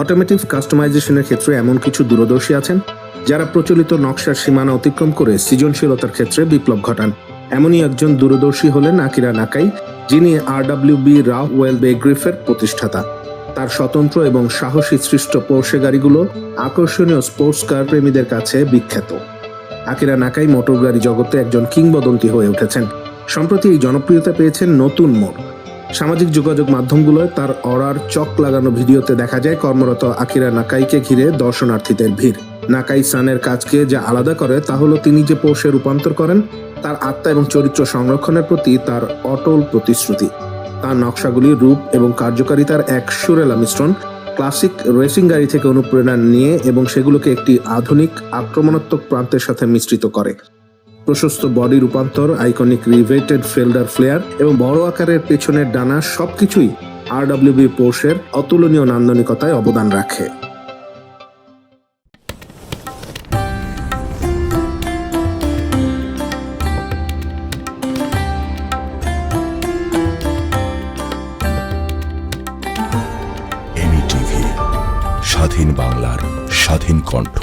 Automotive কাস্টমাইজেশনের ক্ষেত্রে এমন কিছু দূরদর্শী আছেন, যারা প্রচলিত নকশার সীমানা অতিক্রম করে সৃজনশীলতার ক্ষেত্রে বিপ্লব ঘটান। এমনই একজন দূরদর্শী হলেন আকিরা নাকাই, যিনি আরডাব্লিউবি রাফ ওয়েলবে গ্রিফের প্রতিষ্ঠাতা। তার স্বতন্ত্র এবং সাহসী সৃষ্ট পোর্শে গাড়িগুলো আকর্ষণীয় স্পোর্টস কার প্রেমীদের কাছে বিখ্যাত। আকিরা নাকাই মোটর গাড়ি জগতে একজন কিংবদন্তি হয়ে উঠেছেন। সম্প্রতি এই জনপ্রিয়তা পেয়েছেন নতুন মোড়। সামাজিক যোগাযোগ মাধ্যমগুলোয় তার অরার চক লাগানো ভিডিওতে দেখা যায় কর্মরত আকিরা নাকাইকে ঘিরে দর্শনার্থীদের ভিড়। নাকাই সানের কাজকে যা আলাদা করে তা হলো তিনি যে পোষে রূপান্তর করেন, তার আত্মা এবং চরিত্র সংরক্ষণের প্রতি তার অটল প্রতিশ্রুতি। তার নকশাগুলি রূপ এবং কার্যকারিতার এক সুরেলা মিশ্রণ, ক্লাসিক রেসিং গাড়ি থেকে অনুপ্রেরণা নিয়ে এবং সেগুলোকে একটি আধুনিক আক্রমণাত্মক প্রান্তের সাথে মিশ্রিত করে। প্রশস্ত বডি রূপান্তর আইকনিক রিভেটেড ফেল্ডার ফ্লেয়ার এবং বড় আকারের পেছনের ডানা সবকিছুই আরডব্লিউবি পোর্শের অতুলনীয় নান্দনিকতায় অবদান রাখে। স্বাধীন বাংলার স্বাধীন কণ্ঠ।